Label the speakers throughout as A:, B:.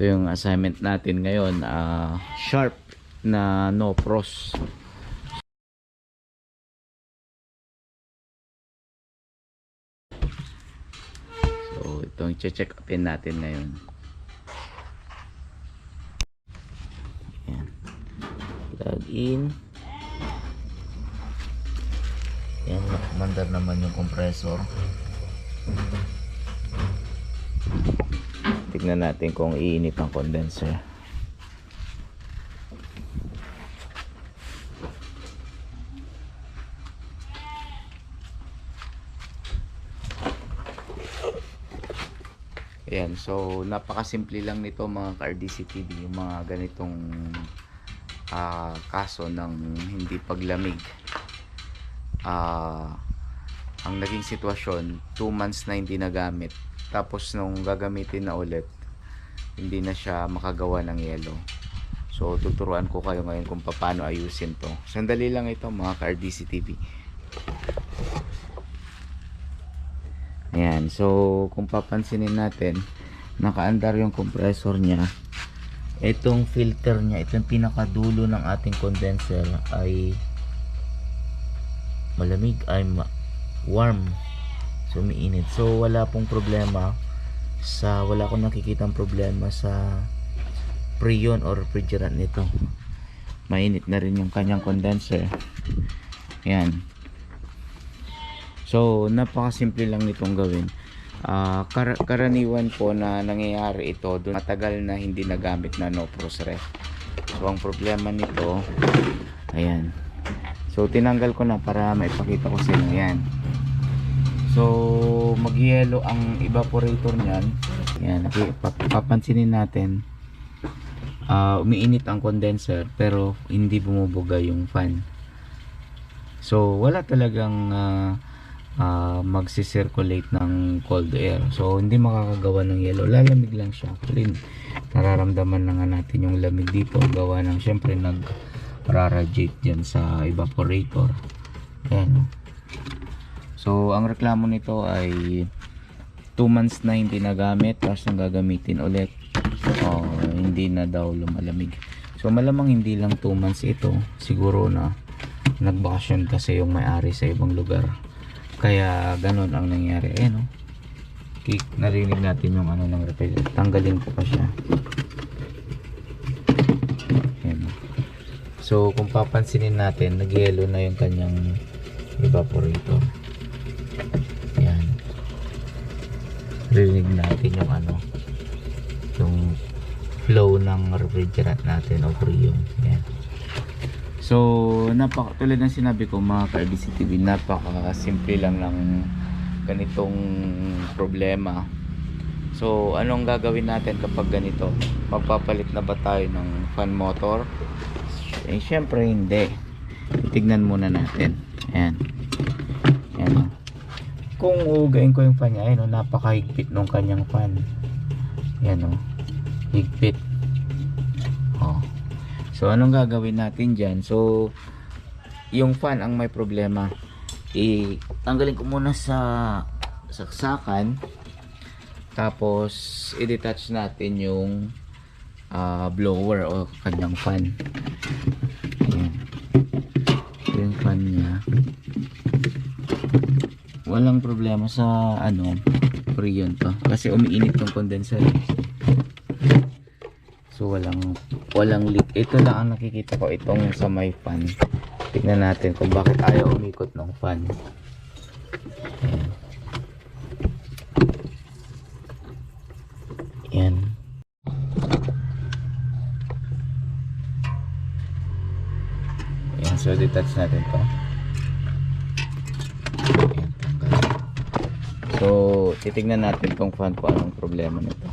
A: Ito yung assignment natin ngayon. ah sharp na no pros. So, itong check upin natin ngayon. Ayan. Plug in. Ayan, mandar naman yung compressor. Tignan natin kung iinit ang condenser. Ayan, so napakasimple lang nito mga ka-RDC TV, yung mga ganitong ah, kaso ng hindi paglamig. Ah, ang naging sitwasyon, 2 months na hindi nagamit. Tapos nung gagamitin na ulit, hindi na siya makagawa ng yelo. So tuturuan ko kayo ngayon kung paano ayusin to. Sandali lang ito mga ka-RDC TV. Ayan, so kung papansinin natin, nakaandar yung compressor niya. Itong filter niya, itong pinakadulo ng ating condenser ay malamig ay warm. So umiinit. So wala pong problema sa wala akong nakikitang problema sa preon or refrigerant nito. Mainit na rin yung kanyang condenser. Ayan. So, napakasimple lang nitong gawin. Ah, kar- karaniwan po na nangyayari ito doon matagal na hindi nagamit na no ref. So, ang problema nito, ayan. So, tinanggal ko na para maipakita ko sa inyo. Ayan. So, mag-yellow ang evaporator niyan. Pap- papansinin natin. Ah, umiinit ang condenser pero hindi bumubuga yung fan. So, wala talagang ah, ah, magsi-circulate ng cold air. So, hindi makakagawa ng yellow. Lalamig lang siya. Actually, nararamdaman na nga natin yung lamig dito. Gawa ng, syempre, nag-radiate dyan sa evaporator. Ayan. So, ang reklamo nito ay 2 months na hindi nagamit tapos nang gagamitin ulit. Oh, hindi na daw lumalamig. So, malamang hindi lang 2 months ito. Siguro na nagbakasyon kasi yung may-ari sa ibang lugar. Kaya ganun ang nangyari. Ayan o. Kik, narinig natin yung ano ng repeller. Tanggalin ko pa siya. So kung papansinin natin, nag-yellow na yung kanyang evaporator. Ayan. Rinig natin yung ano yung flow ng refrigerant natin o freon. Ayan. So, napaka, tulad ng sinabi ko mga ka-RDC TV, napaka simple lang ng ganitong problema. So, anong gagawin natin kapag ganito? Magpapalit na ba tayo ng fan motor? Eh, syempre hindi. Tignan muna natin. Ayan. Ayan. Kung uugain ko yung fan niya, ayun o, napakahigpit nung kanyang fan. Ayan o. Higpit. Oh. So, anong gagawin natin dyan? So, yung fan ang may problema. I tanggalin ko muna sa saksakan. Tapos, i-detach natin yung ah, blower o kanyang fan. Walang problema sa ano, freon to. Kasi umiinit yung condenser. So walang walang leak. Ito lang ang nakikita ko itong sa may fan. Tignan natin kung bakit ayaw umikot ng fan. Ayan. Ayan, so detach natin to. Ayan, tanggal. So, titignan natin tong fan kung anong problema nito.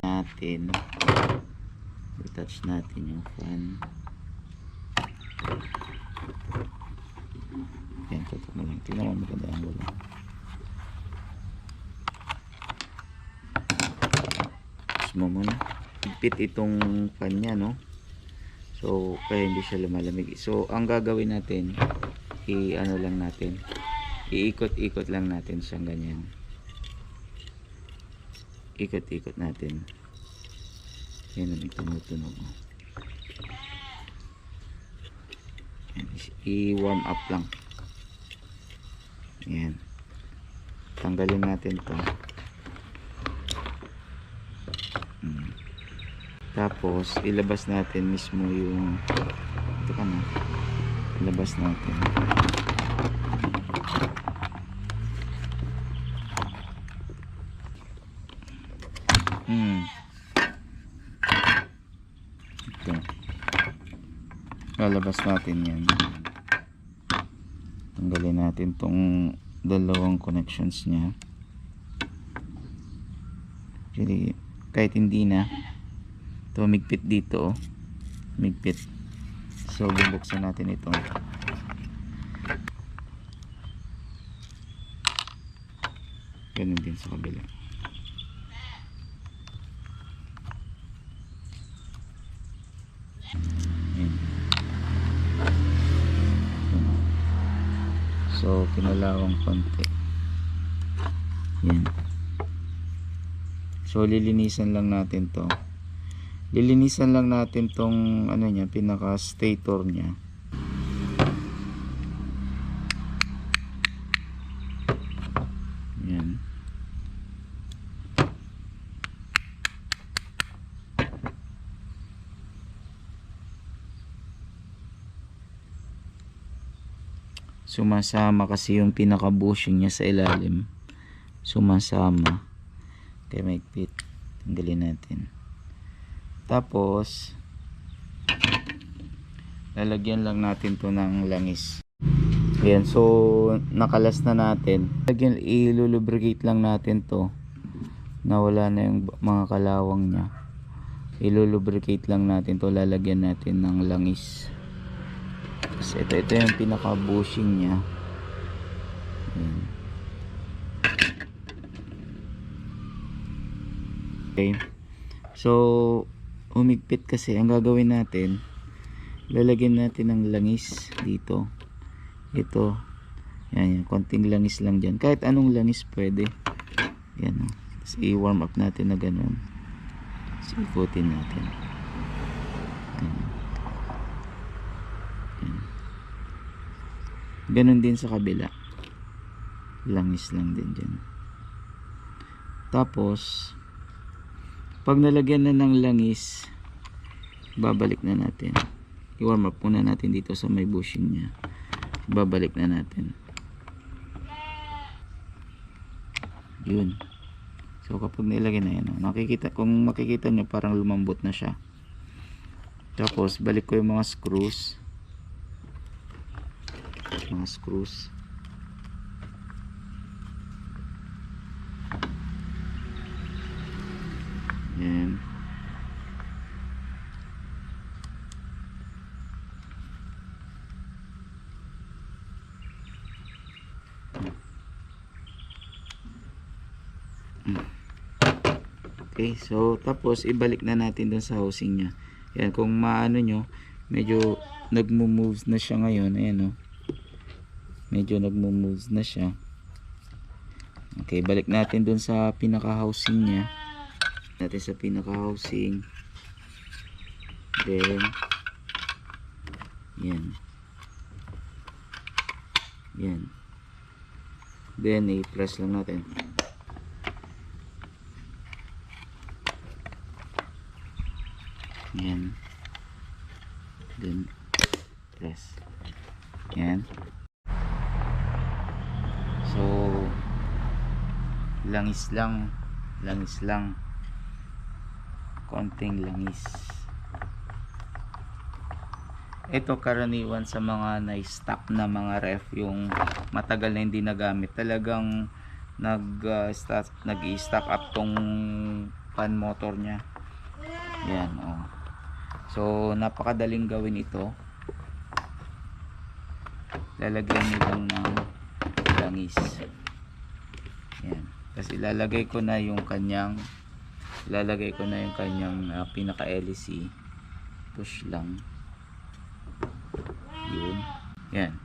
A: natin detach natin yung fan yan, tutok mo lang. Tingnan mo maganda ang gulo. Tapos mo muna. Itong pan niya, no? So, kaya hindi siya lumalamig. So, ang gagawin natin, i-ano lang natin, iikot-ikot lang natin siyang ganyan. Ikot-ikot natin. Yan ang tumutunog mo. I-warm up lang. Yan tanggalin natin to. Hmm. tapos ilabas natin mismo yung ito ka na. Ilabas natin. Hmm ito lalabas natin yan. Tanggalin natin tong dalawang connections niya. Actually kahit hindi na tumigpit dito oh. migpit. So bubuksan natin ito. Ganun din sa kabila Ayan. So kinalawang konti yan So lilinisan lang natin 'to. Lilinisan lang natin tong ano niya, pinaka stator niya. Yan. Sumasama kasi yung pinaka bushing niya sa ilalim. Sumasama. Kaya maigpit tanggalin natin. Tapos lalagyan lang natin to ng langis. Ayan so nakalas na natin. Lagyan ilulubricate lang natin to na wala na yung mga kalawang nya ilulubricate lang natin to. Lalagyan natin ng langis kasi ito, ito yung pinaka bushing ayan Okay. So, humigpit kasi. Ang gagawin natin, lalagyan natin ng langis dito. Ito. Yan, yan. Konting langis lang dyan. Kahit anong langis pwede. Yan. Oh. Tapos i-warm up natin na ganun. Tapos ikutin natin. Yan. Yan. Ganun din sa kabila. Langis lang din dyan. Tapos, pag nalagyan na ng langis babalik na natin. I-warm up muna natin dito sa may bushing nya babalik na natin. Yun. So kapag nilagyan na yan nakikita, kung makikita nyo parang lumambot na siya. Tapos balik ko yung mga screws mga screws Yan. Okay, so tapos ibalik na natin dun sa housing niya. Yan, kung maano nyo, medyo nagmo-moves na siya ngayon. Ayan o. Medyo nagmo-moves na siya. Okay, balik natin dun sa pinaka-housing niya. Natin sa pinaka housing then yan. Yan. Then i-press lang natin. Yan. Then press. Yan so langis lang. Langis lang. Konting langis. Ito karaniwan sa mga na-stock na mga ref yung matagal na hindi nagamit. Talagang nag uh, stock, nag-stock up tong pan motor nya yan oh. So napakadaling gawin ito. Lalagyan nyo ng langis. Yan kasi ilalagay ko na yung kanyang lalagay ko na yung kanyang ah, pinaka LEC push lang. Yun. Yan.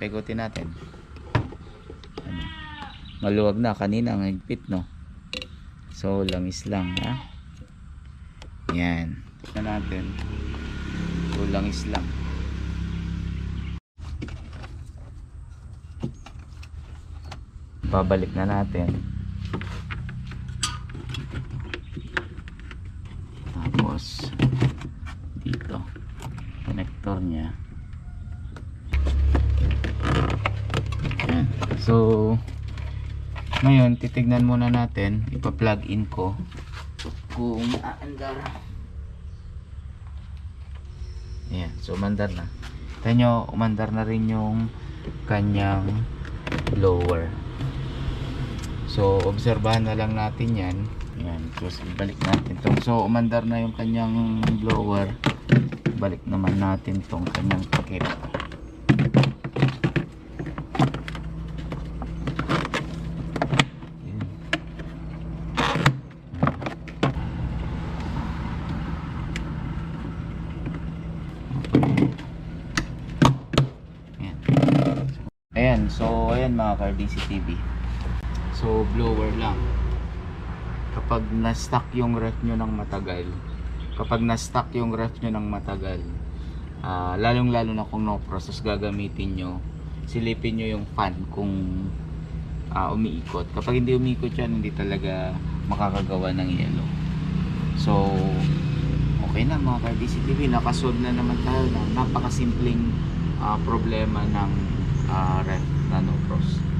A: Pegotin natin. Ano? Maluwag na. Kanina ang higpit no? So langis lang ha? Yan. Tignan natin. So langis lang babalik na natin. Tapos dito connector niya. So ngayon titignan muna natin ipa-plug in ko kung aandar. Ayan, so umandar na. Nyo, umandar na rin yung kanyang blower So, obserbahan na lang natin yan. Yan, so balik natin to. So, umandar na yung kanyang blower. Balik naman natin tong kanyang. Yan. Ayan, so ayan mga ka-RDC TV. So blower lang. Kapag na-stuck yung ref nyo ng matagal, kapag na-stuck yung ref nyo ng matagal, ah, lalong-lalo na kung no process gagamitin nyo, silipin nyo yung fan kung ah, umiikot. Kapag hindi umiikot yan, hindi talaga makakagawa ng yellow. So, okay na mga ka-DCTV, nakasolve na naman tayo ng napakasimpleng ah, problema ng ah, ref na no frost.